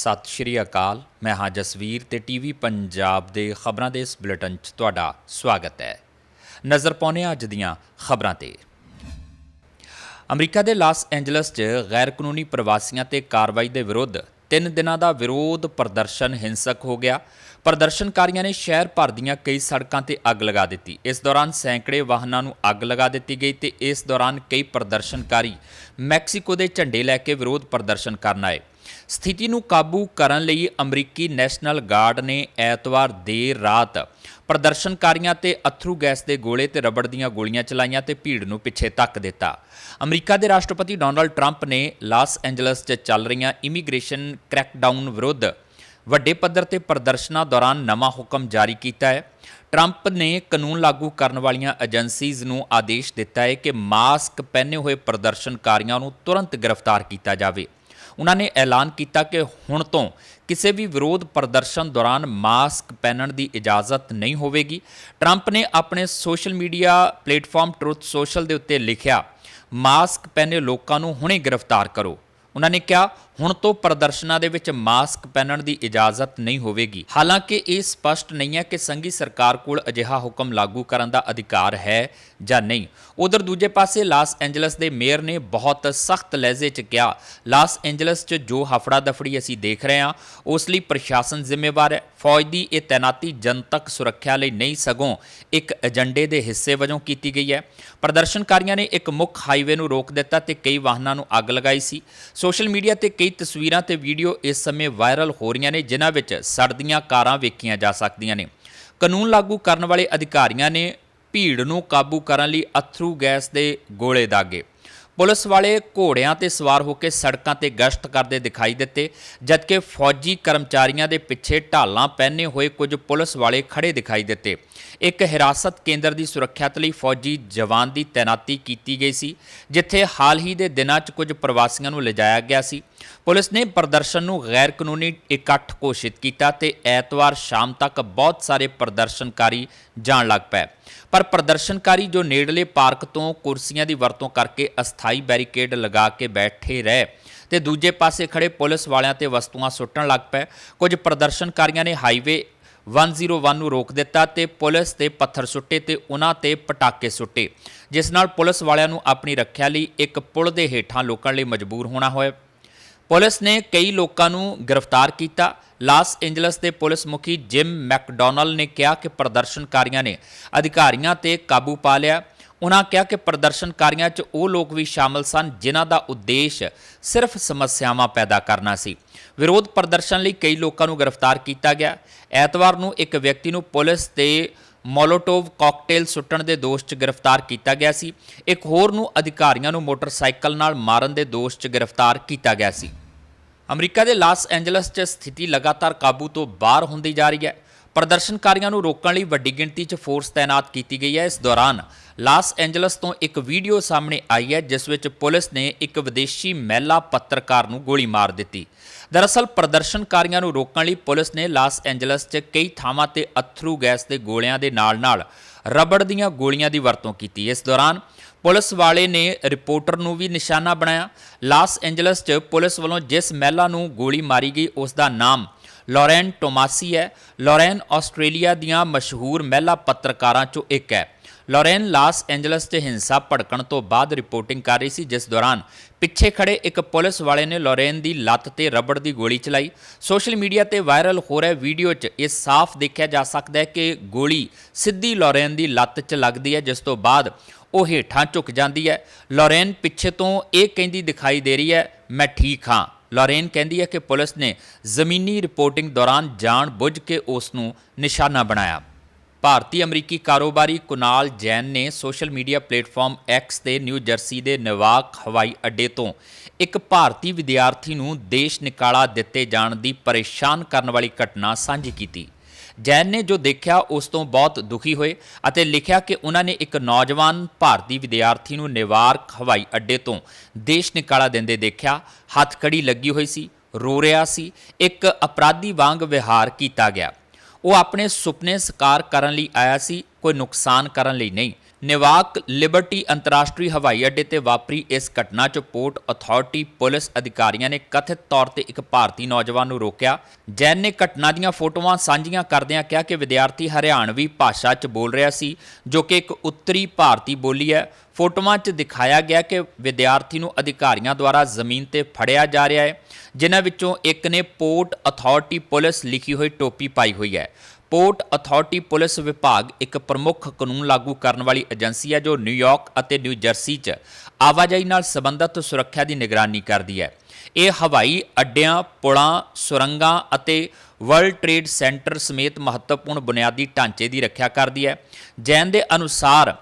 ਸਤਿ ਸ਼੍ਰੀ ਅਕਾਲ। ਮੈਂ ਹਾਂ ਜਸਵੀਰ ਤੇ ਟੀਵੀ ਪੰਜਾਬ ਦੇ ਖਬਰਾਂ ਦੇ ਇਸ ਬੁਲੇਟਿਨ 'ਚ ਤੁਹਾਡਾ ਸਵਾਗਤ ਹੈ। ਨਜ਼ਰ ਪਾਉਂਦੇ ਹਾਂ ਅੱਜ ਦੀਆਂ ਖਬਰਾਂ ਤੇ। ਅਮਰੀਕਾ ਦੇ ਲਾਸ ਐਂਜਲਸ 'ਚ ਗੈਰ ਕਾਨੂੰਨੀ ਪ੍ਰਵਾਸੀਆਂ ਤੇ ਕਾਰਵਾਈ ਦੇ ਵਿਰੁੱਧ ਤਿੰਨ ਦਿਨਾਂ ਦਾ ਵਿਰੋਧ ਪ੍ਰਦਰਸ਼ਨ ਹਿੰਸਕ ਹੋ ਗਿਆ। ਪ੍ਰਦਰਸ਼ਨਕਾਰੀਆਂ ਨੇ ਸ਼ਹਿਰ ਭਰ ਦੀਆਂ ਕਈ ਸੜਕਾਂ ਤੇ ਅੱਗ ਲਗਾ ਦਿੱਤੀ। ਇਸ ਦੌਰਾਨ ਸੈਂਕੜੇ ਵਾਹਨਾਂ ਨੂੰ ਅੱਗ ਲਗਾ ਦਿੱਤੀ ਗਈ ਤੇ ਇਸ ਦੌਰਾਨ ਕਈ ਪ੍ਰਦਰਸ਼ਨਕਾਰੀ ਮੈਕਸੀਕੋ ਦੇ ਝੰਡੇ ਲੈ ਕੇ ਵਿਰੋਧ ਪ੍ਰਦਰਸ਼ਨ ਕਰਨ ਆਏ। ਸਥਿਤੀ ਨੂੰ ਕਾਬੂ ਕਰਨ ਲਈ ਅਮਰੀਕੀ ਨੈਸ਼ਨਲ ਗਾਰਡ ਨੇ ਐਤਵਾਰ ਦੇਰ ਰਾਤ ਪ੍ਰਦਰਸ਼ਨਕਾਰੀਆਂ ਤੇ ਅਥਰੂ ਗੈਸ ਦੇ ਗੋਲੇ ਤੇ ਰਬੜ ਦੀਆਂ ਗੋਲੀਆਂ ਚਲਾਈਆਂ ਤੇ ਭੀੜ ਨੂੰ ਪਿੱਛੇ ਧੱਕ ਦਿੱਤਾ। ਅਮਰੀਕਾ ਦੇ ਰਾਸ਼ਟਰਪਤੀ ਡੋਨਲਡ ਟਰੰਪ ਨੇ ਲਾਸ ਐਂਜਲਸ 'ਚ ਚੱਲ ਰਹੀਆਂ ਇਮੀਗ੍ਰੇਸ਼ਨ ਕ੍ਰੈਕਡਾਊਨ ਵਿਰੁੱਧ ਵੱਡੇ ਪੱਧਰ ਤੇ ਪ੍ਰਦਰਸ਼ਨਾਂ ਦੌਰਾਨ ਨਵਾਂ ਹੁਕਮ ਜਾਰੀ ਕੀਤਾ ਹੈ। ਟਰੰਪ ਨੇ ਕਾਨੂੰਨ ਲਾਗੂ ਕਰਨ ਵਾਲੀਆਂ ਏਜੰਸੀਜ਼ ਨੂੰ ਆਦੇਸ਼ ਦਿੱਤਾ ਹੈ ਕਿ ਮਾਸਕ ਪਹਿਨੇ ਹੋਏ ਪ੍ਰਦਰਸ਼ਨਕਾਰੀਆਂ ਨੂੰ ਤੁਰੰਤ ਗ੍ਰਿਫਤਾਰ ਕੀਤਾ ਜਾਵੇ। ਉਹਨਾਂ ਨੇ ਐਲਾਨ ਕੀਤਾ ਕਿ ਹੁਣ ਤੋਂ ਕਿਸੇ ਵੀ ਵਿਰੋਧ ਪ੍ਰਦਰਸ਼ਨ ਦੌਰਾਨ ਮਾਸਕ ਪਹਿਨਣ ਦੀ ਇਜਾਜ਼ਤ ਨਹੀਂ ਹੋਵੇਗੀ। ਟਰੰਪ ਨੇ ਆਪਣੇ social media platform Truth Social ਦੇ ਉੱਤੇ ਲਿਖਿਆ, ਮਾਸਕ ਪਹਿਨੇ ਲੋਕਾਂ ਨੂੰ ਹੁਣੇ ਗ੍ਰਿਫਤਾਰ ਕਰੋ। ਉਹਨਾਂ ਨੇ ਕਿਹਾ, ਹੁਣ ਤੋਂ ਪ੍ਰਦਰਸ਼ਨਾਂ ਦੇ ਵਿੱਚ ਮਾਸਕ ਪਹਿਨਣ ਦੀ ਇਜਾਜ਼ਤ ਨਹੀਂ ਹੋਵੇਗੀ। ਹਾਲਾਂਕਿ ਇਹ ਸਪਸ਼ਟ ਨਹੀਂ ਹੈ ਕਿ ਸੰਘੀ ਸਰਕਾਰ ਕੋਲ ਅਜਿਹਾ ਹੁਕਮ ਲਾਗੂ ਕਰਨ ਦਾ ਅਧਿਕਾਰ ਹੈ ਜਾਂ ਨਹੀਂ। ਉਧਰ ਦੂਜੇ ਪਾਸੇ ਲਾਸ ਐਂਜਲਸ ਦੇ ਮੇਅਰ ਨੇ ਬਹੁਤ ਸਖਤ ਲਹਿਜੇ 'ਚ ਕਿਹਾ, ਲਾਸ ਐਂਜਲਸ 'ਚ ਜੋ ਹਫੜਾ ਦਫੜੀ ਅਸੀਂ ਦੇਖ ਰਹੇ ਹਾਂ, ਉਸ ਲਈ ਪ੍ਰਸ਼ਾਸਨ ਜ਼ਿੰਮੇਵਾਰ ਹੈ। ਫੌਜ ਦੀ ਇਹ ਤੈਨਾਤੀ ਜਨਤਕ ਸੁਰੱਖਿਆ ਲਈ ਨਹੀਂ, ਸਗੋਂ ਇੱਕ ਏਜੰਡੇ ਦੇ ਹਿੱਸੇ ਵਜੋਂ ਕੀਤੀ ਗਈ ਹੈ। ਪ੍ਰਦਰਸ਼ਨਕਾਰੀਆਂ ਨੇ ਇੱਕ ਮੁੱਖ ਹਾਈਵੇ ਨੂੰ ਰੋਕ ਦਿੱਤਾ ਤੇ ਕਈ ਵਾਹਨਾਂ ਨੂੰ ਅੱਗ ਲਗਾਈ ਸੀ। ਸੋਸ਼ਲ ਮੀਡੀਆ ਤੇ ਕਈ ਤਸਵੀਰਾਂ ਤੇ ਵੀਡੀਓ ਇਸ ਸਮੇਂ ਵਾਇਰਲ ਹੋ ਰਹੀਆਂ ਨੇ, ਜਿਨ੍ਹਾਂ ਵਿੱਚ ਸੜਦੀਆਂ ਕਾਰਾਂ ਵੇਖੀਆਂ ਜਾ ਸਕਦੀਆਂ ਨੇ। ਕਾਨੂੰਨ ਲਾਗੂ ਕਰਨ ਵਾਲੇ ਅਧਿਕਾਰੀਆਂ ਨੇ ਭੀੜ ਨੂੰ ਕਾਬੂ ਕਰਨ ਲਈ ਅਥਰੂ ਗੈਸ ਦੇ ਗੋਲੇ ਦਾਗੇ। ਪੁਲਿਸ ਵਾਲੇ ਘੋੜਿਆਂ ਤੇ ਸਵਾਰ ਹੋ ਕੇ ਸੜਕਾਂ ਤੇ ਗਸ਼ਤ ਕਰਦੇ ਦਿਖਾਈ ਦਿੱਤੇ, ਜਦਕਿ ਫੌਜੀ ਕਰਮਚਾਰੀਆਂ ਦੇ ਪਿੱਛੇ ਢਾਲਾਂ ਪਹਿਨੇ ਹੋਏ ਕੁਝ ਪੁਲਿਸ ਵਾਲੇ ਖੜੇ ਦਿਖਾਈ ਦਿੱਤੇ। ਇੱਕ ਹਿਰਾਸਤ ਕੇਂਦਰ ਦੀ ਸੁਰੱਖਿਆ ਲਈ ਫੌਜੀ ਜਵਾਨ ਦੀ ਤੈਨਾਤੀ ਕੀਤੀ ਗਈ ਸੀ, ਜਿੱਥੇ ਹਾਲ ਹੀ ਦੇ ਦਿਨਾਂ 'ਚ ਕੁਝ ਪ੍ਰਵਾਸੀਆਂ ਨੂੰ ਲਿਜਾਇਆ ਗਿਆ ਸੀ। ਪੁਲਿਸ ਨੇ ਪ੍ਰਦਰਸ਼ਨ ਨੂੰ ਗੈਰ ਕਾਨੂੰਨੀ ਇਕੱਠ ਘੋਸ਼ਿਤ ਕੀਤਾ ਤੇ ਐਤਵਾਰ ਸ਼ਾਮ ਤੱਕ ਬਹੁਤ ਸਾਰੇ ਪ੍ਰਦਰਸ਼ਨਕਾਰੀ ਜਾਣ ਲੱਗ ਪਏ। ਪਰ ਪ੍ਰਦਰਸ਼ਨਕਾਰੀ ਜੋ ਨੇੜਲੇ ਪਾਰਕ ਤੋਂ ਕੁਰਸੀਆਂ ਦੀ ਵਰਤੋਂ ਕਰਕੇ ਅਸਥਾਈ ਬੈਰੀਕੇਡ ਲਗਾ ਕੇ ਬੈਠੇ ਰਹੇ ਤੇ ਦੂਜੇ ਪਾਸੇ ਖੜੇ ਪੁਲਿਸ ਵਾਲਿਆਂ ਤੇ ਵਸਤੂਆਂ ਸੁੱਟਣ ਲੱਗ ਪਏ। ਕੁਝ ਪ੍ਰਦਰਸ਼ਨਕਾਰੀਆਂ ਨੇ ਹਾਈਵੇ 101 ਨੂੰ ਰੋਕ ਦਿੱਤਾ ਤੇ ਪੁਲਿਸ ਤੇ ਪੱਥਰ ਸੁੱਟੇ ਤੇ ਉਹਨਾਂ ਤੇ ਪਟਾਕੇ ਸੁੱਟੇ, ਜਿਸ ਨਾਲ ਪੁਲਿਸ ਵਾਲਿਆਂ ਨੂੰ ਆਪਣੀ ਰੱਖਿਆ ਲਈ ਇੱਕ ਪੁਲ ਦੇ ਹੇਠਾਂ ਲੋਕਾਂ ਲਈ ਮਜਬੂਰ ਹੋਣਾ ਹੋਇਆ। ਪੁਲਿਸ ਨੇ ਕਈ ਲੋਕਾਂ ਨੂੰ ਗ੍ਰਿਫਤਾਰ ਕੀਤਾ। ਲਾਸ ਐਂਜਲਸ ਦੇ ਪੁਲਿਸ ਮੁਖੀ ਜਿਮ ਮੈਕਡੋਨਲ ਨੇ ਕਿਹਾ ਕਿ ਪ੍ਰਦਰਸ਼ਨਕਾਰੀਆਂ ਨੇ ਅਧਿਕਾਰੀਆਂ ਤੇ ਕਾਬੂ ਪਾ ਲਿਆ। ਉਹਨਾਂ ਕਿਹਾ ਕਿ ਪ੍ਰਦਰਸ਼ਨਕਾਰੀਆਂ 'ਚ ਉਹ ਲੋਕ ਵੀ ਸ਼ਾਮਲ ਸਨ ਜਿਨ੍ਹਾਂ ਦਾ ਉਦੇਸ਼ ਸਿਰਫ ਸਮੱਸਿਆਵਾਂ ਪੈਦਾ ਕਰਨਾ ਸੀ। ਵਿਰੋਧ ਪ੍ਰਦਰਸ਼ਨ ਲਈ ਕਈ ਲੋਕਾਂ ਨੂੰ ਗ੍ਰਿਫਤਾਰ ਕੀਤਾ ਗਿਆ। ਐਤਵਾਰ ਨੂੰ ਇੱਕ ਵਿਅਕਤੀ ਨੂੰ ਪੁਲਿਸ ਤੇ ਮੋਲੋਟੋਵ ਕਾਕਟੇਲ ਸੁੱਟਣ ਦੇ ਦੋਸ਼ 'ਚ ਗ੍ਰਿਫਤਾਰ ਕੀਤਾ ਗਿਆ ਸੀ। ਇੱਕ ਹੋਰ ਨੂੰ ਅਧਿਕਾਰੀਆਂ ਨੂੰ ਮੋਟਰਸਾਈਕਲ ਨਾਲ ਮਾਰਨ ਦੇ ਦੋਸ਼ 'ਚ ਗ੍ਰਿਫਤਾਰ ਕੀਤਾ ਗਿਆ ਸੀ। ਅਮਰੀਕਾ ਦੇ ਲਾਸ ਐਂਜਲਸ 'ਚ ਸਥਿਤੀ ਲਗਾਤਾਰ ਕਾਬੂ ਤੋਂ ਬਾਹਰ ਹੁੰਦੀ ਜਾ ਰਹੀ ਹੈ। ਪ੍ਰਦਰਸ਼ਨਕਾਰੀਆਂ ਨੂੰ ਰੋਕਣ ਲਈ ਵੱਡੀ ਗਿਣਤੀ 'ਚ ਫੋਰਸ ਤਾਇਨਾਤ ਕੀਤੀ ਗਈ ਹੈ। ਇਸ ਦੌਰਾਨ ਲਾਸ ਐਂਜਲਸ ਤੋਂ ਇੱਕ ਵੀਡੀਓ ਸਾਹਮਣੇ ਆਈ ਹੈ, ਜਿਸ ਵਿੱਚ ਪੁਲਿਸ ਨੇ ਇੱਕ ਵਿਦੇਸ਼ੀ ਮਹਿਲਾ ਪੱਤਰਕਾਰ ਨੂੰ ਗੋਲੀ ਮਾਰ ਦਿੱਤੀ। ਦਰਅਸਲ, ਪ੍ਰਦਰਸ਼ਨਕਾਰੀਆਂ ਨੂੰ ਰੋਕਣ ਲਈ ਪੁਲਿਸ ਨੇ ਲਾਸ ਐਂਜਲਸ 'ਚ ਕਈ ਥਾਵਾਂ ਤੇ ਅਥਰੂ ਗੈਸ ਦੇ ਗੋਲਿਆਂ ਦੇ ਨਾਲ-ਨਾਲ ਰਬੜ ਦੀਆਂ ਗੋਲੀਆਂ ਦੀ ਵਰਤੋਂ ਕੀਤੀ। ਇਸ ਦੌਰਾਨ ਪੁਲਿਸ ਵਾਲੇ ਨੇ ਰਿਪੋਰਟਰ ਨੂੰ ਵੀ ਨਿਸ਼ਾਨਾ ਬਣਾਇਆ। ਲਾਸ ਐਂਜਲਸ 'ਚ ਪੁਲਿਸ ਵੱਲੋਂ ਜਿਸ ਮਹਿਲਾ ਨੂੰ ਗੋਲੀ ਮਾਰੀ ਗਈ, ਉਸ ਦਾ ਨਾਮ ਲੋਰੈਨ ਟੋਮਾਸੀ ਹੈ। ਲੋਰੈਨ ਆਸਟ੍ਰੇਲੀਆ ਦੀਆਂ ਮਸ਼ਹੂਰ ਮਹਿਲਾ ਪੱਤਰਕਾਰਾਂ 'ਚੋਂ ਇੱਕ ਹੈ। ਲੋਰੈਨ ਲਾਸ ਐਂਜਲਸ 'ਚ ਹਿੰਸਾ ਭੜਕਣ ਤੋਂ ਬਾਅਦ ਰਿਪੋਰਟਿੰਗ ਕਰ ਰਹੀ ਸੀ, ਜਿਸ ਦੌਰਾਨ ਪਿੱਛੇ ਖੜੇ ਇੱਕ ਪੁਲਿਸ ਵਾਲੇ ਨੇ ਲੋਰੈਨ ਦੀ ਲੱਤ ਤੇ ਰਬੜ ਦੀ ਗੋਲੀ ਚਲਾਈ। ਸੋਸ਼ਲ ਮੀਡੀਆ ਤੇ ਵਾਇਰਲ ਹੋ ਰਿਹਾ ਵੀਡੀਓ 'ਚ ਇਹ ਸਾਫ਼ ਦੇਖਿਆ ਜਾ ਸਕਦਾ ਹੈ ਕਿ ਗੋਲੀ ਸਿੱਧੀ ਲੋਰੈਨ ਦੀ ਲੱਤ 'ਚ ਲੱਗਦੀ ਹੈ, ਜਿਸ ਤੋਂ ਬਾਅਦ ਉਹ ਹੇਠਾਂ ਝੁਕ ਜਾਂਦੀ ਹੈ। ਲੋਰੈਨ ਪਿੱਛੇ ਤੋਂ ਇਹ ਕਹਿੰਦੀ ਦਿਖਾਈ ਦੇ ਰਹੀ ਹੈ, ਮੈਂ ਠੀਕ ਹਾਂ। ਲੋਰੈਨ ਕਹਿੰਦੀ ਹੈ ਕਿ ਪੁਲਿਸ ਨੇ ਜ਼ਮੀਨੀ ਰਿਪੋਰਟਿੰਗ ਦੌਰਾਨ ਜਾਣ ਬੁੱਝ ਕੇ ਉਸ ਨੂੰ ਨਿਸ਼ਾਨਾ ਬਣਾਇਆ। ਭਾਰਤੀ ਅਮਰੀਕੀ ਕਾਰੋਬਾਰੀ ਕੁਨਾਲ ਜੈਨ ਨੇ ਸੋਸ਼ਲ ਮੀਡੀਆ ਪਲੇਟਫਾਰਮ ਐਕਸ ਤੇ ਨਿਊ ਜਰਸੀ ਦੇ ਨਵਾਕ ਹਵਾਈ ਅੱਡੇ ਤੋਂ ਇੱਕ ਭਾਰਤੀ ਵਿਦਿਆਰਥੀ ਨੂੰ ਦੇਸ਼ ਨਿਕਾਲਾ ਦਿੱਤੇ ਜਾਣ ਦੀ ਪਰੇਸ਼ਾਨ ਕਰਨ ਵਾਲੀ ਘਟਨਾ ਸਾਂਝੀ ਕੀਤੀ। ਜੈਨ ਨੇ ਜੋ ਦੇਖਿਆ, ਉਸ ਤੋਂ ਬਹੁਤ ਦੁਖੀ ਹੋਏ ਅਤੇ ਲਿਖਿਆ ਕਿ ਉਹਨਾਂ ਨੇ ਇੱਕ ਨੌਜਵਾਨ ਭਾਰਤੀ ਵਿਦਿਆਰਥੀ ਨੂੰ ਨਿਵਾਰਕ ਹਵਾਈ ਅੱਡੇ ਤੋਂ ਦੇਸ਼ ਨਿਕਾਲਾ ਦਿੰਦੇ ਦੇਖਿਆ। ਹੱਥਕੜੀ ਲੱਗੀ ਹੋਈ ਸੀ, ਰੋ ਰਿਹਾ ਸੀ, ਇੱਕ ਅਪਰਾਧੀ ਵਾਂਗ ਵਿਹਾਰ ਕੀਤਾ ਗਿਆ। ਉਹ ਆਪਣੇ ਸੁਪਨੇ ਸਕਾਰ ਕਰਨ ਲਈ ਆਇਆ ਸੀ, ਕੋਈ ਨੁਕਸਾਨ ਕਰਨ ਲਈ ਨਹੀਂ। ਨਿਵਾਕ ਲਿਬਰਟੀ ਅੰਤਰਰਾਸ਼ਟਰੀ ਹਵਾਈ ਅੱਡੇ ਤੇ ਵਾਪਰੀ ਇਸ ਘਟਨਾ 'ਚ ਪੋਰਟ ਅਥਾਰਟੀ ਪੁਲਿਸ ਅਧਿਕਾਰੀਆਂ ਨੇ ਕਥਿਤ ਤੌਰ ਤੇ ਇੱਕ ਭਾਰਤੀ ਨੌਜਵਾਨ ਨੂੰ ਰੋਕਿਆ। ਜੈਨ ਨੇ ਘਟਨਾ ਦੀਆਂ ਫੋਟੋਆਂ ਸਾਂਝੀਆਂ ਕਰਦਿਆਂ ਕਿਹਾ ਕਿ ਵਿਦਿਆਰਥੀ ਹਰਿਆਣਵੀ ਭਾਸ਼ਾ 'ਚ ਬੋਲ ਰਿਹਾ ਸੀ, ਜੋ ਕਿ ਇੱਕ ਉੱਤਰੀ ਭਾਰਤੀ ਬੋਲੀ ਹੈ। ਫੋਟੋਆਂ 'ਚ ਦਿਖਾਇਆ ਗਿਆ ਕਿ ਵਿਦਿਆਰਥੀ ਨੂੰ ਅਧਿਕਾਰੀਆਂ ਦੁਆਰਾ ਜ਼ਮੀਨ ਤੇ ਫੜਿਆ ਜਾ ਰਿਹਾ ਹੈ, ਜਿਨ੍ਹਾਂ ਵਿੱਚੋਂ ਇੱਕ ਨੇ ਪੋਰਟ ਅਥਾਰਟੀ ਪੁਲਿਸ ਲਿਖੀ ਹੋਈ ਟੋਪੀ ਪਾਈ ਹੋਈ ਹੈ। ਪੋਰਟ ਅਥਾਰਟੀ ਪੁਲਿਸ ਵਿਭਾਗ ਇੱਕ ਪ੍ਰਮੁੱਖ ਕਾਨੂੰਨ ਲਾਗੂ ਕਰਨ ਵਾਲੀ ਏਜੰਸੀ ਹੈ ਜੋ ਨਿਊਯਾਰਕ ਅਤੇ ਨਿਊ ਜਰਸੀ 'ਚ ਆਵਾਜਾਈ ਨਾਲ ਸੰਬੰਧਿਤ ਸੁਰੱਖਿਆ ਦੀ ਨਿਗਰਾਨੀ ਕਰਦੀ ਹੈ। ਇਹ ਹਵਾਈ ਅੱਡਿਆਂ, ਪੁਲਾਂ, ਸੁਰੰਗਾਂ ਅਤੇ ਵਰਲਡ ਟ੍ਰੇਡ ਸੈਂਟਰ ਸਮੇਤ ਮਹੱਤਵਪੂਰਨ ਬੁਨਿਆਦੀ ਢਾਂਚੇ ਦੀ ਰੱਖਿਆ ਕਰਦੀ ਹੈ। ਜੈਨ ਦੇ ਅਨੁਸਾਰ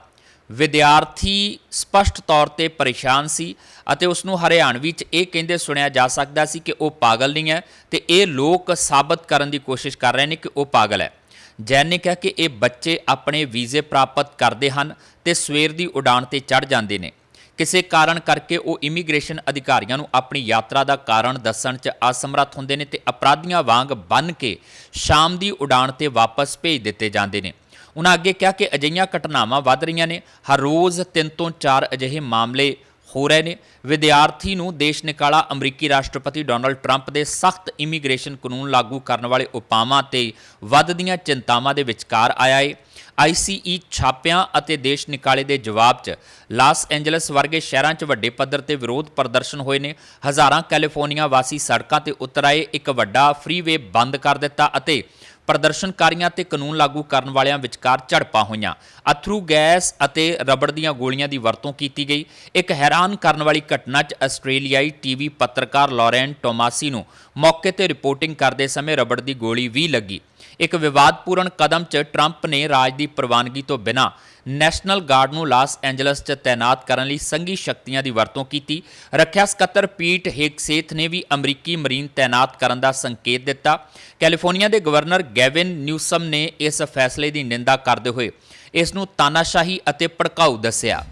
ਵਿਦਿਆਰਥੀ ਸਪਸ਼ਟ ਤੌਰ ਤੇ ਪਰੇਸ਼ਾਨ ਸੀ ਅਤੇ ਉਸ ਨੂੰ ਹਰਿਆਣਵੀ ਚ ਇਹ ਕਹਿੰਦੇ ਸੁਣਿਆ ਜਾ ਸਕਦਾ ਸੀ ਕਿ ਉਹ ਪਾਗਲ ਨਹੀਂ ਹੈ ਤੇ ਇਹ ਲੋਕ ਸਾਬਤ ਕਰਨ ਦੀ ਕੋਸ਼ਿਸ਼ ਕਰ ਰਹੇ ਨੇ ਕਿ ਉਹ ਪਾਗਲ ਹੈ। ਜੈਨ ਨੇ ਕਿਹਾ ਕਿ ਇਹ ਬੱਚੇ ਆਪਣੇ ਵੀਜ਼ੇ ਪ੍ਰਾਪਤ ਕਰਦੇ ਹਨ ਤੇ ਸਵੇਰ ਦੀ ਉਡਾਣ ਤੇ ਚੜ ਜਾਂਦੇ ਨੇ। ਕਿਸੇ ਕਾਰਨ ਕਰਕੇ ਉਹ ਇਮੀਗ੍ਰੇਸ਼ਨ ਅਧਿਕਾਰੀਆਂ ਨੂੰ ਆਪਣੀ ਯਾਤਰਾ ਦਾ ਕਾਰਨ ਦੱਸਣ 'ਚ ਅਸਮਰੱਥ ਹੁੰਦੇ ਨੇ ਤੇ ਅਪਰਾਧੀਆਂ ਵਾਂਗ ਬੰਨ ਕੇ ਸ਼ਾਮ ਦੀ ਉਡਾਣ ਤੇ ਵਾਪਸ ਭੇਜ ਦਿੱਤੇ ਜਾਂਦੇ ਨੇ। ਉਹਨਾਂ ਅੱਗੇ ਕਿਹਾ ਕਿ ਅਜਿਹੀਆਂ ਘਟਨਾਵਾਂ ਵੱਧ ਰਹੀਆਂ ਨੇ। ਹਰ ਰੋਜ਼ ਤਿੰਨ ਤੋਂ ਚਾਰ ਅਜਿਹੇ ਮਾਮਲੇ ਹੋ ਰਹੇ ਨੇ। ਵਿਦਿਆਰਥੀ ਨੂੰ ਦੇਸ਼ ਨਿਕਾਲਾ ਅਮਰੀਕੀ ਰਾਸ਼ਟਰਪਤੀ ਡੋਨਲਡ ਟਰੰਪ ਦੇ ਸਖਤ ਇਮੀਗ੍ਰੇਸ਼ਨ ਕਾਨੂੰਨ ਲਾਗੂ ਕਰਨ ਵਾਲੇ ਉਪਾਵਾਂ ਤੇ ਵੱਧਦੀਆਂ ਚਿੰਤਾਵਾਂ ਦੇ ਵਿਚਕਾਰ ਆਇਆ ਹੈ ਆਈਸੀਈ ਛਾਪਿਆਂ ਅਤੇ ਦੇਸ਼ ਨਿਕਾਲੇ ਦੇ ਜਵਾਬ 'ਚ ਲਾਸ ਐਂਜਲਸ ਵਰਗੇ ਸ਼ਹਿਰਾਂ 'ਚ ਵੱਡੇ ਪੱਧਰ ਤੇ ਵਿਰੋਧ ਪ੍ਰਦਰਸ਼ਨ ਹੋਏ ਨੇ। ਹਜ਼ਾਰਾਂ ਕੈਲੀਫੋਰਨੀਆ ਵਾਸੀ ਸੜਕਾਂ ਤੇ ਉਤਰ ਆਏ, ਇੱਕ ਵੱਡਾ ਫ੍ਰੀਵੇ ਬੰਦ ਕਰ ਦਿੱਤਾ ਅਤੇ ਪ੍ਰਦਰਸ਼ਨਕਾਰੀਆਂ ਤੇ ਕਾਨੂੰਨ ਲਾਗੂ ਕਰਨ ਵਾਲਿਆਂ ਵਿਚਕਾਰ ਝੜਪਾਂ ਹੋਈਆਂ। ਅਥਰੂ, ਗੈਸ ਅਤੇ ਰਬੜ ਦੀਆਂ ਗੋਲੀਆਂ ਦੀ ਵਰਤੋਂ ਕੀਤੀ ਗਈ। ਇੱਕ ਹੈਰਾਨ ਕਰਨ ਵਾਲੀ ਘਟਨਾ 'ਚ ਆਸਟ੍ਰੇਲੀਆਈ ਟੀਵੀ ਪੱਤਰਕਾਰ ਲੋਰੈਨ ਟੋਮਾਸੀ ਨੂੰ ਮੌਕੇ ਤੇ ਰਿਪੋਰਟਿੰਗ ਕਰਦੇ ਸਮੇਂ ਰਬੜ ਦੀ ਗੋਲੀ ਵੀ ਲੱਗੀ। ਇੱਕ ਵਿਵਾਦਪੂਰਨ ਕਦਮ 'ਚ ਟਰੰਪ ਨੇ ਰਾਜ ਦੀ ਪ੍ਰਵਾਨਗੀ ਤੋਂ ਬਿਨਾਂ ਨੈਸ਼ਨਲ ਗਾਰਡ ਨੂੰ ਲਾਸ ਐਂਜਲਸ 'ਚ ਤਾਇਨਾਤ ਕਰਨ ਲਈ ਸੰਘੀ ਸ਼ਕਤੀਆਂ ਦੀ ਵਰਤੋਂ ਕੀਤੀ। ਰੱਖਿਆ ਸਕੱਤਰ ਪੀਟ ਹੇਗਸੇਥ ਨੇ ਵੀ ਅਮਰੀਕੀ ਮਰੀਨ ਤਾਇਨਾਤ ਕਰਨ ਦਾ ਸੰਕੇਤ ਦਿੱਤਾ। ਕੈਲੀਫੋਰਨੀਆ ਦੇ ਗਵਰਨਰ ਗੈਵਿਨ ਨਿਊਸਮ ਨੇ ਇਸ ਫੈਸਲੇ ਦੀ ਨਿੰਦਾ ਕਰਦੇ ਹੋਏ ਇਸ ਨੂੰ ਤਾਨਾਸ਼ਾਹੀ ਅਤੇ ਭੜਕਾਊ ਦੱਸਿਆ।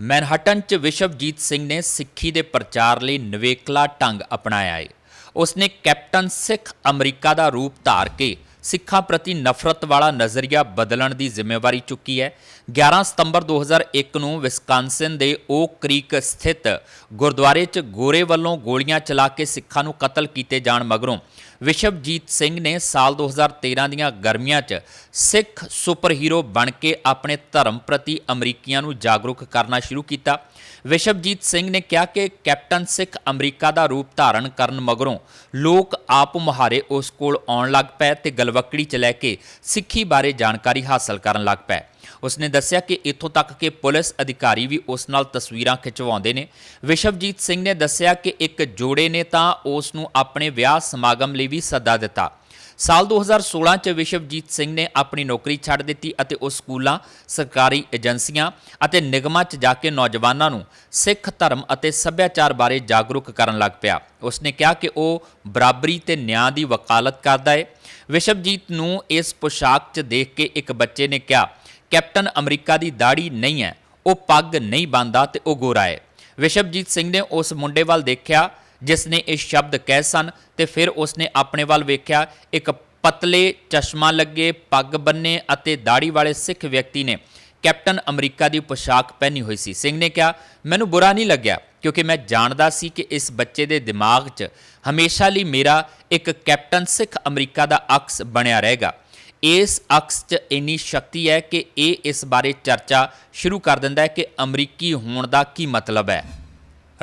ਮੈਨਹਟਨ 'ਚ ਵਿਸ਼ਵਜੀਤ ਸਿੰਘ ਨੇ ਸਿੱਖੀ ਦੇ ਪ੍ਰਚਾਰ ਲਈ ਨਵੇਕਲਾ ਢੰਗ ਅਪਣਾਇਆ ਹੈ ਉਸਨੇ ਕੈਪਟਨ ਸਿੱਖ ਅਮਰੀਕਾ ਦਾ ਰੂਪ ਧਾਰ ਕੇ ਸਿੱਖਾਂ ਪ੍ਰਤੀ ਨਫ਼ਰਤ ਵਾਲਾ ਨਜ਼ਰੀਆ ਬਦਲਣ ਦੀ ਜ਼ਿੰਮੇਵਾਰੀ ਚੁੱਕੀ ਹੈ। 11 ਸਤੰਬਰ 2001 ਨੂੰ ਵਿਸਕਾਂਸਿਨ ਦੇ ਓਕ ਕ੍ਰੀਕ ਸਥਿਤ ਗੁਰਦੁਆਰੇ 'ਚ ਗੋਰੇ ਵੱਲੋਂ ਗੋਲੀਆਂ ਚਲਾ ਕੇ ਸਿੱਖਾਂ ਨੂੰ ਕਤਲ ਕੀਤੇ ਜਾਣ ਮਗਰੋਂ ਵਿਸ਼ਵਜੀਤ ਸਿੰਘ ਨੇ ਸਾਲ 2013 ਦੀਆਂ ਗਰਮੀਆਂ 'ਚ ਸਿੱਖ ਸੁਪਰ ਹੀਰੋ ਬਣ ਕੇ ਆਪਣੇ ਧਰਮ ਪ੍ਰਤੀ ਅਮਰੀਕੀਆਂ ਨੂੰ ਜਾਗਰੂਕ ਕਰਨਾ ਸ਼ੁਰੂ ਕੀਤਾ। ਵਿਸ਼ਵਜੀਤ ਸਿੰਘ ਨੇ ਕਿਹਾ ਕਿ ਕੈਪਟਨ ਸਿੱਖ ਅਮਰੀਕਾ ਦਾ ਰੂਪ ਧਾਰਨ ਕਰਨ ਮਗਰੋਂ ਲੋਕ ਆਪ ਮੁਹਾਰੇ ਉਸ ਕੋਲ ਆਉਣ ਲੱਗ ਪਏ ਤੇ ਗਲਵਕੜੀ 'ਚ ਲੈ ਕੇ ਸਿੱਖੀ ਬਾਰੇ ਜਾਣਕਾਰੀ ਹਾਸਲ ਕਰਨ ਲੱਗ ਪਏ। ਉਸਨੇ ਦੱਸਿਆ ਕਿ ਇੱਥੋਂ ਤੱਕ ਕਿ ਪੁਲਿਸ ਅਧਿਕਾਰੀ ਵੀ ਉਸ ਨਾਲ ਤਸਵੀਰਾਂ ਖਿਚਵਾਉਂਦੇ ਨੇ। ਵਿਸ਼ਵਜੀਤ ਸਿੰਘ ਨੇ ਦੱਸਿਆ ਕਿ ਇੱਕ ਜੋੜੇ ਨੇ ਤਾਂ ਉਸ ਨੂੰ ਆਪਣੇ ਵਿਆਹ ਸਮਾਗਮ ਲਈ ਵੀ ਸੱਦਾ ਦਿੱਤਾ। ਸਾਲ 2016 ਚ ਵਿਸ਼ਵਜੀਤ ਸਿੰਘ ਨੇ ਆਪਣੀ ਨੌਕਰੀ ਛੱਡ ਦਿੱਤੀ ਅਤੇ ਉਹ ਸਕੂਲਾਂ, ਸਰਕਾਰੀ ਏਜੰਸੀਆਂ ਅਤੇ ਨਿਗਮਾਂ 'ਚ ਜਾ ਕੇ ਨੌਜਵਾਨਾਂ ਨੂੰ ਸਿੱਖ ਧਰਮ ਅਤੇ ਸੱਭਿਆਚਾਰ ਬਾਰੇ ਜਾਗਰੂਕ ਕਰਨ ਲੱਗ ਪਿਆ। ਉਸਨੇ ਕਿਹਾ ਕਿ ਉਹ ਬਰਾਬਰੀ ਤੇ ਨਿਆਂ ਦੀ ਵਕਾਲਤ ਕਰਦਾ ਹੈ ਵਿਸ਼ਵਜੀਤ ਨੂੰ ਇਸ ਪੋਸ਼ਾਕ 'ਚ ਦੇਖ ਕੇ ਇੱਕ ਬੱਚੇ ਨੇ ਕਿਹਾ ਕੈਪਟਨ ਅਮਰੀਕਾ ਦੀ ਦਾੜੀ ਨਹੀਂ ਹੈ, ਉਹ ਪੱਗ ਨਹੀਂ ਬੰਨਦਾ ਤੇ ਉਹ ਗੋਰਾ ਹੈ। ਵਿਸ਼ਵਜੀਤ ਸਿੰਘ ਨੇ ਉਸ ਮੁੰਡੇ ਵੱਲ ਦੇਖਿਆ, ਜਿਸ ਨੇ ਇਹ ਸ਼ਬਦ ਕਹੇ ਸਨ ਤੇ ਫਿਰ ਉਸ ਨੇ ਆਪਣੇ ਵੱਲ ਵੇਖਿਆ, ਇੱਕ ਪਤਲੇ ਚਸ਼ਮਾ ਲੱਗੇ, ਪੱਗ ਬੰਨੇ ਅਤੇ ਦਾੜੀ ਵਾਲੇ ਸਿੱਖ ਵਿਅਕਤੀ ਨੇ ਕੈਪਟਨ ਅਮਰੀਕਾ ਦੀ ਪੋਸ਼ਾਕ ਪਹਿਨੀ ਹੋਈ ਸੀ। ਸਿੰਘ ਨੇ ਕਿਹਾ, ਮੈਨੂੰ ਬੁਰਾ ਨਹੀਂ ਲੱਗਿਆ, ਕਿਉਂਕਿ ਮੈਂ ਜਾਣਦਾ ਸੀ ਕਿ ਇਸ ਬੱਚੇ ਦੇ ਦਿਮਾਗ 'ਚ ਹਮੇਸ਼ਾ ਲਈ ਮੇਰਾ ਇੱਕ ਕੈਪਟਨ ਸਿੱਖ ਅਮਰੀਕਾ ਦਾ ਅਕਸ ਬਣਿਆ ਰਹੇਗਾ। ਇਸ ਅਕਸ 'ਚ ਇੰਨੀ ਸ਼ਕਤੀ ਹੈ ਕਿ ਇਹ ਇਸ ਬਾਰੇ ਚਰਚਾ ਸ਼ੁਰੂ ਕਰ ਦਿੰਦਾ ਹੈ ਕਿ ਅਮਰੀਕੀ ਹੋਣ ਦਾ ਕੀ ਮਤਲਬ ਹੈ।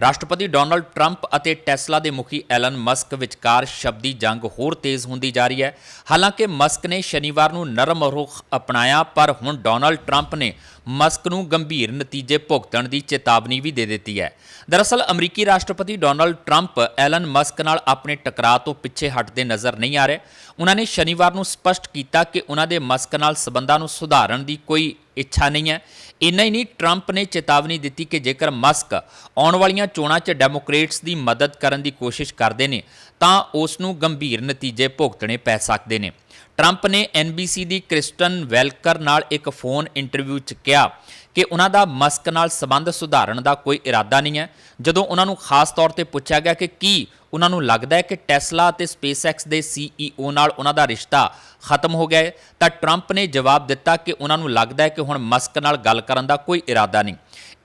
ਰਾਸ਼ਟਰਪਤੀ ਡੋਨਲਡ ਟਰੰਪ ਅਤੇ ਟੈਸਲਾ ਦੇ ਮੁਖੀ ਐਲਨ ਮਸਕ ਵਿਚਕਾਰ ਸ਼ਬਦੀ ਜੰਗ ਹੋਰ ਤੇਜ਼ ਹੁੰਦੀ ਜਾ ਰਹੀ ਹੈ। ਹਾਲਾਂਕਿ ਮਸਕ ਨੇ ਸ਼ਨੀਵਾਰ ਨੂੰ ਨਰਮ ਰੁਖ ਅਪਣਾਇਆ, ਪਰ ਹੁਣ ਡੋਨਲਡ ਟਰੰਪ ਨੇ ਮਸਕ ਨੂੰ ਗੰਭੀਰ ਨਤੀਜੇ ਭੁਗਤਣ ਦੀ ਚੇਤਾਵਨੀ ਵੀ ਦੇ ਦਿੱਤੀ ਹੈ। ਦਰਅਸਲ, ਅਮਰੀਕੀ ਰਾਸ਼ਟਰਪਤੀ ਡੋਨਲਡ ਟਰੰਪ ਐਲਨ ਮਸਕ ਨਾਲ ਆਪਣੇ ਟਕਰਾਅ ਤੋਂ ਪਿੱਛੇ ਹਟਦੇ ਨਜ਼ਰ ਨਹੀਂ ਆ ਰਹੇ। ਉਹਨਾਂ ਨੇ ਸ਼ਨੀਵਾਰ ਨੂੰ ਸਪਸ਼ਟ ਕੀਤਾ ਕਿ ਉਹਨਾਂ ਦੇ ਮਸਕ ਨਾਲ ਸਬੰਧਾਂ ਨੂੰ ਸੁਧਾਰਨ ਦੀ ਕੋਈ ਇੱਛਾ ਨਹੀਂ ਹੈ। ਇੰਨਾ ਹੀ ਨਹੀਂ, ਟਰੰਪ ਨੇ ਚੇਤਾਵਨੀ ਦਿੱਤੀ ਕਿ ਜੇਕਰ ਮਸਕ ਆਉਣ ਵਾਲੀਆਂ ਚੋਣਾਂ 'ਚ ਡੈਮੋਕ੍ਰੇਟਸ ਦੀ ਮਦਦ ਕਰਨ ਦੀ ਕੋਸ਼ਿਸ਼ ਕਰਦੇ ਨੇ, ਤਾਂ ਉਸ ਨੂੰ ਗੰਭੀਰ ਨਤੀਜੇ ਭੁਗਤਣੇ ਪੈ ਸਕਦੇ ਨੇ। ਟਰੰਪ ਨੇ NBC ਦੀ ਕ੍ਰਿਸਟਨ ਵੈਲਕਰ ਨਾਲ ਇੱਕ ਫੋਨ ਇੰਟਰਵਿਊ 'ਚ ਕਿਹਾ ਕਿ ਉਹਨਾਂ ਦਾ ਮਸਕ ਨਾਲ ਸੰਬੰਧ ਸੁਧਾਰਨ ਦਾ ਕੋਈ ਇਰਾਦਾ ਨਹੀਂ ਹੈ। ਜਦੋਂ ਉਹਨਾਂ ਨੂੰ ਖਾਸ ਤੌਰ ਤੇ ਪੁੱਛਿਆ ਗਿਆ ਕਿ ਕੀ ਉਹਨਾਂ ਨੂੰ ਲੱਗਦਾ ਹੈ ਕਿ ਟੈਸਲਾ ਅਤੇ ਸਪੇਸਐਕਸ ਦੇ CEO ਨਾਲ ਉਹਨਾਂ ਦਾ ਰਿਸ਼ਤਾ ਖਤਮ ਹੋ ਗਿਆ ਹੈ, ਤਾਂ ਟਰੰਪ ਨੇ ਜਵਾਬ ਦਿੱਤਾ ਕਿ ਉਹਨਾਂ ਨੂੰ ਲੱਗਦਾ ਹੈ ਕਿ ਹੁਣ ਮਸਕ ਨਾਲ ਗੱਲ ਕਰਨ ਦਾ ਕੋਈ ਇਰਾਦਾ ਨਹੀਂ।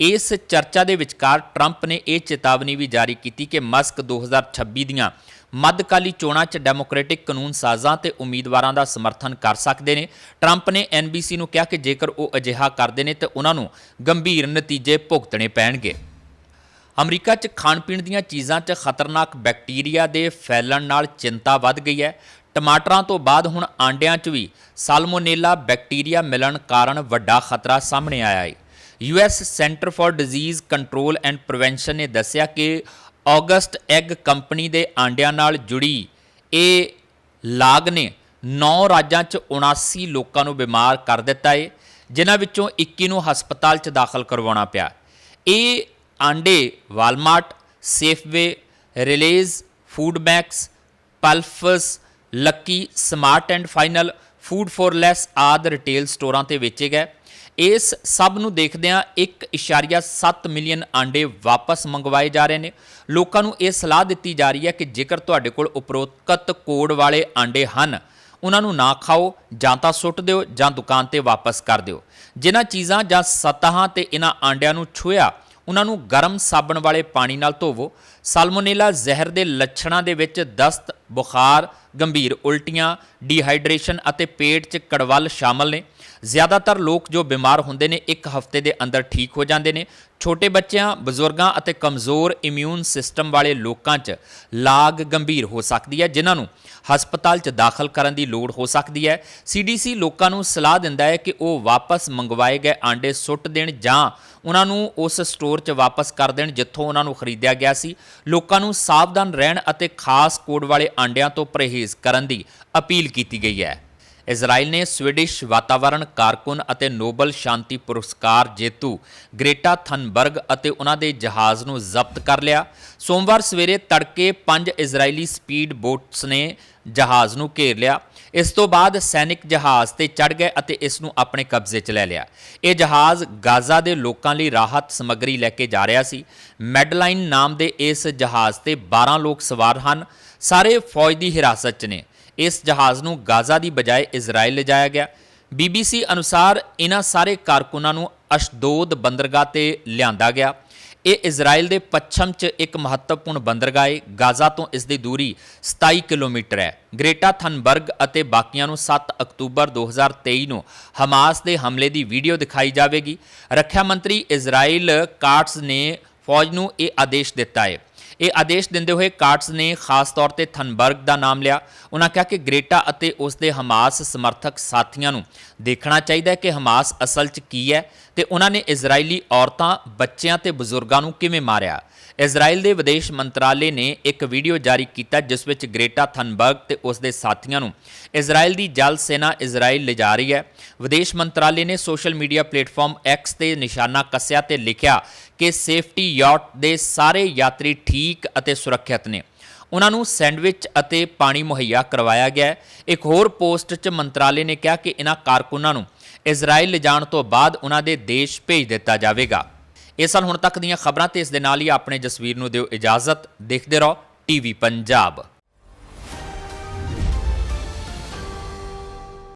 ਇਸ ਚਰਚਾ ਦੇ ਵਿਚਕਾਰ ਟਰੰਪ ਨੇ ਇਹ ਚੇਤਾਵਨੀ ਵੀ ਜਾਰੀ ਕੀਤੀ ਕਿ ਮਸਕ 2026 ਦੀਆਂ ਮੱਧਕਾਲੀ ਚੋਣਾਂ 'ਚ ਡੈਮੋਕ੍ਰੈਟਿਕ ਕਾਨੂੰਨ ਸਾਜ਼ਾਂ ਤੇ ਉਮੀਦਵਾਰਾਂ ਦਾ ਸਮਰਥਨ ਕਰ ਸਕਦੇ ਨੇ। ਟਰੰਪ ਨੇ NBC ਨੂੰ ਕਿਹਾ ਕਿ ਜੇਕਰ ਉਹ ਅਜਿਹਾ ਕਰਦੇ ਨੇ ਤਾਂ ਉਹਨਾਂ ਨੂੰ ਗੰਭੀਰ ਨਤੀਜੇ ਭੁਗਤਣੇ ਪੈਣਗੇ। ਅਮਰੀਕਾ 'ਚ ਖਾਣ ਪੀਣ ਦੀਆਂ ਚੀਜ਼ਾਂ 'ਚ ਖਤਰਨਾਕ ਬੈਕਟੀਰੀਆ ਦੇ ਫੈਲਣ ਨਾਲ ਚਿੰਤਾ ਵੱਧ ਗਈ ਹੈ। ਟਮਾਟਰਾਂ ਤੋਂ ਬਾਅਦ ਹੁਣ ਆਂਡਿਆਂ 'ਚ ਵੀ ਸਾਲਮੋਨੇਲਾ ਬੈਕਟੀਰੀਆ ਮਿਲਣ ਕਾਰਨ ਵੱਡਾ ਖਤਰਾ ਸਾਹਮਣੇ ਆਇਆ ਹੈ। US center for disease control and prevention ਨੇ ਦੱਸਿਆ ਕਿ ਆਗਸਟ ਐਗ ਕੰਪਨੀ ਦੇ ਆਂਡਿਆਂ ਨਾਲ ਜੁੜੀ ਇਹ ਲਾਗ ਨੇ 9 ਰਾਜਾਂ 'ਚ 79 ਲੋਕਾਂ ਨੂੰ ਬਿਮਾਰ ਕਰ ਦਿੱਤਾ ਏ, ਜਿਨ੍ਹਾਂ ਵਿੱਚੋਂ 21 ਨੂੰ ਹਸਪਤਾਲ 'ਚ ਦਾਖਲ ਕਰਵਾਉਣਾ ਪਿਆ। ਇਹ ਆਂਡੇ Walmart, Safeway, Raley's Food Maxx ਪਲਫਸ, Lucky, Smart and Final, Food for Less ਆਦ ਰਿਟੇਲ ਸਟੋਰਾਂ ਤੇ ਵੇਚੇ ਗਏ। ਇਸ ਸਭ ਨੂੰ ਦੇਖਦਿਆਂ 1.7 ਮਿਲੀਅਨ ਆਂਡੇ ਵਾਪਸ ਮੰਗਵਾਏ ਜਾ ਰਹੇ ਨੇ। ਲੋਕਾਂ ਨੂੰ ਇਹ ਸਲਾਹ ਦਿੱਤੀ ਜਾ ਰਹੀ ਹੈ ਕਿ ਜੇਕਰ ਤੁਹਾਡੇ ਕੋਲ ਉਪਰੋਕਤ ਕੋਡ ਵਾਲੇ ਆਂਡੇ ਹਨ, ਉਹਨਾਂ ਨੂੰ ਨਾ ਖਾਓ, ਜਾਂ ਤਾਂ ਸੁੱਟ ਦਿਓ, ਜਾਂ ਦੁਕਾਨ ਤੇ ਵਾਪਸ ਕਰ ਦਿਓ। ਜਿਨ੍ਹਾਂ ਚੀਜ਼ਾਂ ਜਾਂ ਸਤਹਾਂ ਤੇ ਇਹਨਾਂ ਆਂਡਿਆਂ ਨੂੰ ਛੂਇਆ ਉਹਨਾਂ ਨੂੰ ਗਰਮ ਸਾਬਣ ਵਾਲੇ ਪਾਣੀ ਨਾਲ ਧੋਵੋ। ਸਾਲਮੋਨੇਲਾ ਜ਼ਹਿਰ ਦੇ ਲੱਛਣਾਂ ਦੇ ਵਿੱਚ ਦਸਤ, ਬੁਖਾਰ, ਗੰਭੀਰ ਉਲਟੀਆਂ, ਡੀਹਾਈਡਰੇਸ਼ਨ ਅਤੇ ਪੇਟ 'ਚ ਕੜਵੱਲ ਸ਼ਾਮਲ ਨੇ। ਜ਼ਿਆਦਾਤਰ ਲੋਕ ਜੋ ਬਿਮਾਰ ਹੁੰਦੇ ਨੇ, ਇੱਕ ਹਫ਼ਤੇ ਦੇ ਅੰਦਰ ਠੀਕ ਹੋ ਜਾਂਦੇ ਨੇ। ਛੋਟੇ ਬੱਚਿਆਂ, ਬਜ਼ੁਰਗਾਂ ਅਤੇ ਕਮਜ਼ੋਰ ਇਮਿਊਨ ਸਿਸਟਮ ਵਾਲੇ ਲੋਕਾਂ 'ਚ ਲਾਗ ਗੰਭੀਰ ਹੋ ਸਕਦੀ ਹੈ, ਜਿਨ੍ਹਾਂ ਨੂੰ ਹਸਪਤਾਲ 'ਚ ਦਾਖਲ ਕਰਨ ਦੀ ਲੋੜ ਹੋ ਸਕਦੀ ਹੈ। ਸੀਡੀਸੀ ਲੋਕਾਂ ਨੂੰ ਸਲਾਹ ਦਿੰਦਾ ਹੈ ਕਿ ਉਹ ਵਾਪਸ ਮੰਗਵਾਏ ਗਏ ਆਂਡੇ ਸੁੱਟ ਦੇਣ ਜਾਂ ਉਹਨਾਂ ਨੂੰ ਉਸ ਸਟੋਰ 'ਚ ਵਾਪਸ ਕਰ ਦੇਣ, ਜਿੱਥੋਂ ਉਹਨਾਂ ਨੂੰ ਖਰੀਦਿਆ ਗਿਆ ਸੀ। ਲੋਕਾਂ ਨੂੰ ਸਾਵਧਾਨ ਰਹਿਣ ਅਤੇ ਖਾਸ ਕੋਡ ਵਾਲੇ ਆਂਡਿਆਂ ਤੋਂ ਪਰਹੇਜ਼ ਕਰਨ ਦੀ ਅਪੀਲ ਕੀਤੀ ਗਈ ਹੈ। ਇਜ਼ਰਾਈਲ ਨੇ ਸਵੀਡਿਸ਼ ਵਾਤਾਵਰਣ ਕਾਰਕੁਨ ਅਤੇ ਨੋਬਲ ਸ਼ਾਂਤੀ ਪੁਰਸਕਾਰ ਜੇਤੂ ਗ੍ਰੇਟਾ ਥਨਬਰਗ ਅਤੇ ਉਹਨਾਂ ਦੇ ਜਹਾਜ਼ ਨੂੰ ਜ਼ਬਤ ਕਰ ਲਿਆ। ਸੋਮਵਾਰ ਸਵੇਰੇ ਤੜਕੇ ਪੰਜ ਇਜ਼ਰਾਈਲੀ ਸਪੀਡ ਬੋਟਸ ਨੇ ਜਹਾਜ਼ ਨੂੰ ਘੇਰ ਲਿਆ। ਇਸ ਤੋਂ ਬਾਅਦ ਸੈਨਿਕ ਜਹਾਜ਼ ਤੇ ਚੜ ਗਏ ਅਤੇ ਇਸ ਨੂੰ ਆਪਣੇ ਕਬਜ਼ੇ 'ਚ ਲੈ ਲਿਆ। ਇਹ ਜਹਾਜ਼ ਗਾਜ਼ਾ ਦੇ ਲੋਕਾਂ ਲਈ ਰਾਹਤ ਸਮੱਗਰੀ ਲੈ ਕੇ ਜਾ ਰਿਹਾ ਸੀ। ਮੈਡਲਾਈਨ ਨਾਮ ਦੇ ਇਸ ਜਹਾਜ਼ ਤੇ 12 ਲੋਕ ਸਵਾਰ ਹਨ। ਸਾਰੇ ਫੌਜ ਦੀ ਹਿਰਾਸਤ 'ਚ ਨੇ। ਇਸ ਜਹਾਜ਼ ਨੂੰ ਗਾਜ਼ਾ ਦੀ ਬਜਾਏ ਇਜ਼ਰਾਈਲ ਲਿਜਾਇਆ ਗਿਆ। BBC ਅਨੁਸਾਰ ਇਹਨਾਂ ਸਾਰੇ ਕਾਰਕੁਨਾਂ ਨੂੰ ਅਸ਼ਦੋਦ ਬੰਦਰਗਾਹ ਤੇ ਲਿਆਂਦਾ ਗਿਆ। ਇਹ ਇਜ਼ਰਾਈਲ ਦੇ ਪੱਛਮ 'ਚ ਇੱਕ ਮਹੱਤਵਪੂਰਨ ਬੰਦਰਗਾਹ ਹੈ ਗਾਜ਼ਾ ਤੋਂ ਇਸ ਦੀ ਦੂਰੀ 27 ਕਿਲੋਮੀਟਰ ਹੈ। ਗ੍ਰੇਟਾ ਥਨਬਰਗ ਅਤੇ ਬਾਕੀਆਂ ਨੂੰ 7 ਅਕਤੂਬਰ 2023 ਨੂੰ ਹਮਾਸ ਦੇ ਹਮਲੇ ਦੀ ਵੀਡੀਓ ਦਿਖਾਈ ਜਾਵੇਗੀ। ਰੱਖਿਆ ਮੰਤਰੀ ਇਜ਼ਰਾਈਲ ਕਾਟਸ ਨੇ ਫੌਜ ਨੂੰ ਇਹ ਆਦੇਸ਼ ਦਿੱਤਾ ਹੈ ਇਹ ਆਦੇਸ਼ ਦਿੰਦੇ ਹੋਏ ਕਾਟਸ ਨੇ ਖਾਸ ਤੌਰ ਤੇ ਥਨਬਰਗ ਦਾ ਨਾਮ ਲਿਆ। ਉਹਨਾਂ ਕਿਹਾ ਕਿ ਗ੍ਰੇਟਾ ਅਤੇ ਉਸ ਦੇ ਹਮਾਸ ਸਮਰਥਕ ਸਾਥੀਆਂ ਨੂੰ ਦੇਖਣਾ ਚਾਹੀਦਾ ਹੈ ਕਿ ਹਮਾਸ ਅਸਲ 'ਚ ਕੀ ਹੈ ਤੇ ਉਹਨਾਂ ਨੇ ਇਜ਼ਰਾਈਲੀ ਔਰਤਾਂ, ਬੱਚਿਆਂ ਤੇ ਬਜ਼ੁਰਗਾਂ ਨੂੰ ਕਿਵੇਂ ਮਾਰਿਆ। ਇਜ਼ਰਾਈਲ ਦੇ ਵਿਦੇਸ਼ ਮੰਤਰਾਲੇ ਨੇ ਇੱਕ ਵੀਡੀਓ ਜਾਰੀ ਕੀਤਾ ਜਿਸ ਵਿੱਚ ਗ੍ਰੇਟਾ ਥਨਬਰਗ ਤੇ ਉਸ ਦੇ ਸਾਥੀਆਂ ਨੂੰ ਇਜ਼ਰਾਈਲ ਦੀ ਜਲ ਸੈਨਾ ਇਜ਼ਰਾਈਲ ਲਿਜਾ ਰਹੀ ਹੈ। ਵਿਦੇਸ਼ ਮੰਤਰਾਲੇ ਨੇ ਸੋਸ਼ਲ ਮੀਡੀਆ ਪਲੇਟਫਾਰਮ ਐਕਸ ਤੇ ਨਿਸ਼ਾਨਾ ਕੱਸਿਆ ਤੇ ਲਿਖਿਆ ਕਿ ਸੇਫਟੀ ਯਾਟ ਦੇ ਸਾਰੇ ਯਾਤਰੀ ਠੀਕ ਅਤੇ ਸੁਰੱਖਿਅਤ ਨੇ। ਉਹਨਾਂ ਨੂੰ ਸੈਂਡਵਿਚ ਅਤੇ ਪਾਣੀ ਮੁਹੱਈਆ ਕਰਵਾਇਆ ਗਿਆ ਇੱਕ ਹੋਰ ਪੋਸਟ 'ਚ ਮੰਤਰਾਲੇ ਨੇ ਕਿਹਾ ਕਿ ਇਹਨਾਂ ਕਾਰਕੁਨਾਂ ਨੂੰ ਇਜ਼ਰਾਈਲ ਲਿਜਾਣ ਤੋਂ ਬਾਅਦ ਉਹਨਾਂ ਦੇ ਦੇਸ਼ ਭੇਜ ਦਿੱਤਾ ਜਾਵੇਗਾ। ਇਹ ਸਨ ਹੁਣ ਤੱਕ ਦੀਆਂ ਖਬਰਾਂ ਤੇ ਇਸ ਦੇ ਨਾਲ ਹੀ ਆਪਣੇ ਜਸਵੀਰ ਨੂੰ ਦਿਓ ਇਜਾਜ਼ਤ। ਦੇਖਦੇ ਰਹੋ, ਟੀਵੀ ਪੰਜਾਬ।